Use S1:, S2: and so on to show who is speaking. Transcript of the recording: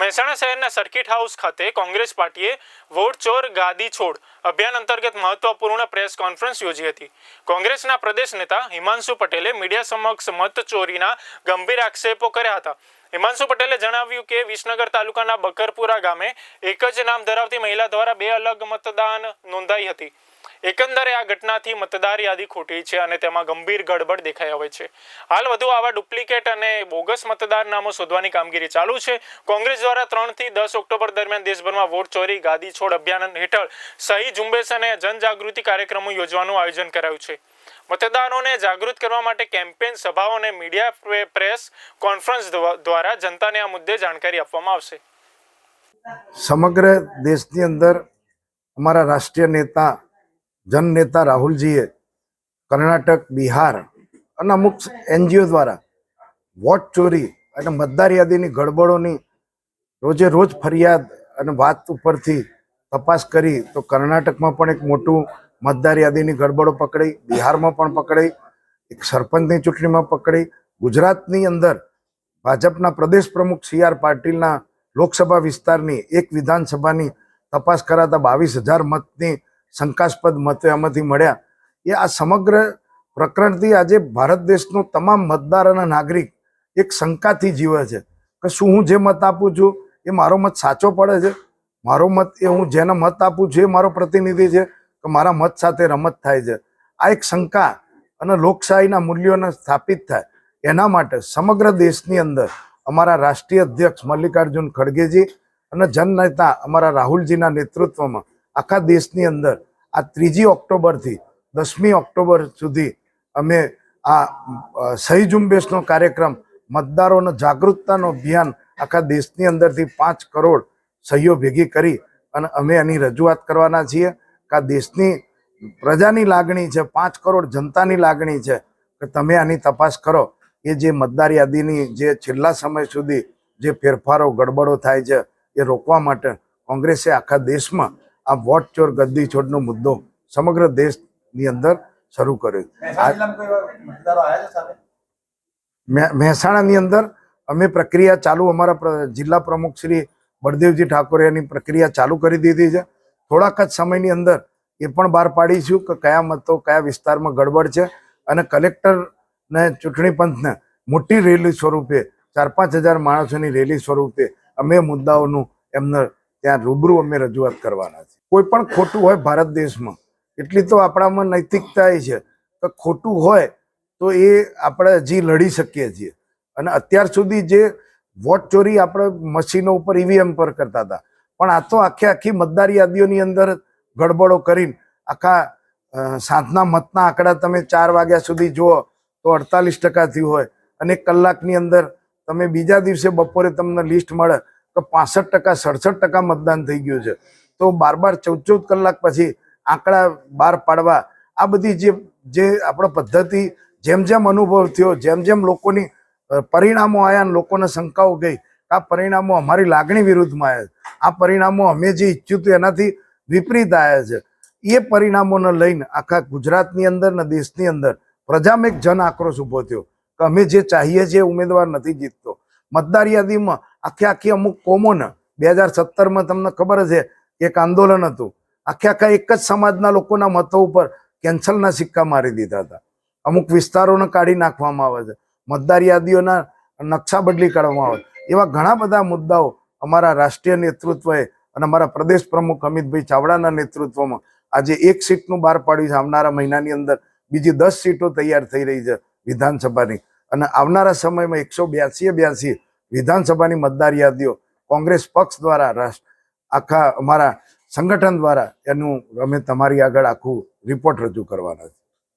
S1: મહેસાણા શહેરના circuit house ખાતે કોંગ્રેસ પાર્ટીએ વોટ, ચોર, ગાદી, છોડ અભિયાન અંતર્ગત મહત્વપૂર્ણ પ્રેસ કોન્ફરન્સ યોજી હતી. કોંગ્રેસના પ્રદેશ નેતા હિમાંશુ પટેલે મીડિયા સમક્ષ મત ચોરીના ગંભીર આક્ષેપો કર્યા હતા. હિમાંશુ પટેલે જણાવ્યું કે વિસનગર તાલુકાના બકરપુરા ગામે એક જ નામ ધરાવતી મહિલા દ્વારા બે અલગ મતદાન નોંધાઈ હતી. એકંદરે આ ઘટનાથી મતદાર યાદી ખોટી છે અને તેમાં ગંભીર ગડબડ દેખાઈ આવે છે. હાલ વધુ આવા ડુપ્લિકેટ અને બોગસ મતદાર નામો શોધવાની કામગીરી ચાલુ છે. કોંગ્રેસ દ્વારા ત્રણથી દસ ઓક્ટોબર દરમિયાન દેશભરમાં વોટ ચોરી, ગાદી છોડ અભિયાન હેઠળ સહી ઝુંબેશ અને જનજાગૃતિ કાર્યક્રમો યોજવાનું આયોજન કરાયું છે. મતદારોને જાગૃત કરવા માટે કેમ્પેન સભાઓ અને મીડિયા પ્રેસ કોન્ફરન્સ દ્વારા જનતાને આ મુદ્દે જાણકારી આપવામાં આવશે.
S2: સમગ્ર દેશની અંદર અમારા રાષ્ટ્રીય નેતા જનનેતા રાહુલજીએ કર્ણાટક, બિહાર અને અમુક એનજીઓ દ્વારા વોટ ચોરી અને મતદાર યાદીની ગડબડોની રોજે રોજ ફરિયાદ અને વાત ઉપરથી તપાસ કરી તો કર્ણાટકમાં પણ એક મોટું મતદાર યાદીની ગડબડો પકડાઈ બિહારમાં પણ પકડાઈ એક સરપંચની ચૂંટણીમાં પકડાઈ ગુજરાતની અંદર ભાજપના પ્રદેશ પ્રમુખ સી આર પાટીલના લોકસભા વિસ્તારની એક વિધાનસભાની તપાસ કરાતા બાવીસ હજાર મતની શંકાસ્પદ મતો એમાંથી મળ્યા. એ આ સમગ્ર પ્રકરણથી આજે ભારત દેશનો તમામ મતદાર અને નાગરિક એક શંકાથી જીવે છે કે શું હું જે મત આપું છું એ મારો મત સાચો પડે છે? મારો મત એ હું જેને મત આપું છું એ મારો પ્રતિનિધિ છે કે મારા મત સાથે રમત થાય છે? આ એક શંકા અને લોકશાહીના મૂલ્યોને સ્થાપિત થાય. એના માટે સમગ્ર દેશની અંદર અમારા રાષ્ટ્રીય અધ્યક્ષ મલ્લિકાર્જુન ખડગેજી અને જનનેતા અમારા રાહુલજીના નેતૃત્વમાં આખા દેશની અંદર આ ત્રીજી ઓક્ટોબરથી દસમી ઓક્ટોબર સુધી અમે આ સહી ઝુંબેશનો કાર્યક્રમ, મતદારોનો જાગૃતતાનો અભિયાન આખા દેશની અંદરથી પાંચ કરોડ સહીઓ ભેગી કરી અને અમે એની રજૂઆત કરવાના છીએ કે આ દેશની પ્રજાની લાગણી છે, પાંચ કરોડ જનતાની લાગણી છે, કે તમે આની તપાસ કરો. એ જે મતદાર યાદીની જે છેલ્લા સમય સુધી જે ફેરફારો, ગડબડો થાય છે, એ રોકવા માટે કોંગ્રેસે આખા દેશમાં આ વોટ ચોર ગદ્દી છોડનો મુદ્દો સમગ્ર દેશની અંદર શરૂ કર્યો. મહેસાણાની અંદર અમે પ્રક્રિયા ચાલુ અમારા જિલ્લા પ્રમુખ શ્રી બળદેવજી ઠાકોરે એની પ્રક્રિયા ચાલુ કરી દીધી છે. થોડાક જ સમયની અંદર એ પણ બહાર પાડીશું કે કયા મતો કયા વિસ્તારમાં ગડબડ છે અને કલેક્ટરને ચૂંટણી પંચને મોટી રેલી સ્વરૂપે ચાર પાંચ હજાર માણસોની રેલી સ્વરૂપે અમે મુદ્દાઓનું એમને ત્યાં રૂબરૂ અમે રજૂઆત કરવાના છે કોઈ પણ ખોટું હોય ભારત દેશમાં. એટલી તો આપણામાં નૈતિકતા એ છે. કે ખોટું હોય તો એ આપણે હજી લડી શકીએ છીએ. અને અત્યાર સુધી જે વોટ ચોરી આપણે મશીનો ઉપર ઈવીએમ પર કરતા હતા. પણ આ તો આખે આખી મતદાર યાદીઓની અંદર ગડબડો કરીને આખા સાંજના મતના આંકડા તમે ચાર વાગ્યા સુધી જુઓ તો અડતાલીસ ટકાથી હોય. અને કલાકની અંદર તમે બીજા દિવસે બપોરે તમને લિસ્ટ મળે તો પાસઠ ટકા, સડસઠ ટકા મતદાન થઈ ગયું છે. તો બાર બાર ચૌદ ચૌદ કલાક પછી આંકડા બહાર પાડવા, આ બધી જે જે આપણો પદ્ધતિ, જેમ જેમ અનુભવ થયો, જેમ જેમ લોકોની પરિણામો આવ્યા અને લોકોને શંકાઓ ગઈ આ પરિણામો અમારી લાગણી વિરુદ્ધમાં આવ્યા. આ પરિણામો અમે જે ઈચ્છ્યું હતું એનાથી વિપરીત આવ્યા છે એ પરિણામોને લઈને આખા ગુજરાતની અંદર ને દેશની અંદર પ્રજામાં એક જન આક્રોશ ઊભો થયો, કે અમે જે ચાહીએ છીએ ઉમેદવાર નથી જીતતો મતદાર યાદીમાં આખી આખી અમુક કોમોને, બે હજાર સત્તરમાં તમને ખબર છે એક આંદોલન હતું. આખે આખા એક જ સમાજના લોકોના મતો ઉપર કેન્સલના સિક્કા મારી દીધા હતા. અમુક વિસ્તારોને કાઢી નાખવામાં આવે છે. મતદાર યાદીઓના નકશા બદલી કાઢવામાં આવે એવા ઘણા બધા મુદ્દાઓ અમારા રાષ્ટ્રીય નેતૃત્વએ અને અમારા પ્રદેશ પ્રમુખ અમિતભાઈ ચાવડાના નેતૃત્વમાં આજે એક સીટનું બહાર પાડ્યું છે. આવનારા મહિનાની અંદર બીજી દસ સીટો તૈયાર થઈ રહી છે વિધાનસભાની. અને આવનારા સમયમાં એકસો બ્યાસી બ્યાસી વિધાનસભાની મતદાર યાદીઓ કોંગ્રેસ પક્ષ દ્વારા રાષ્ટ્ર આખા અમારા સંગઠન દ્વારા એનું અમે તમારી આગળ આખું રિપોર્ટ રજૂ કરવાના છે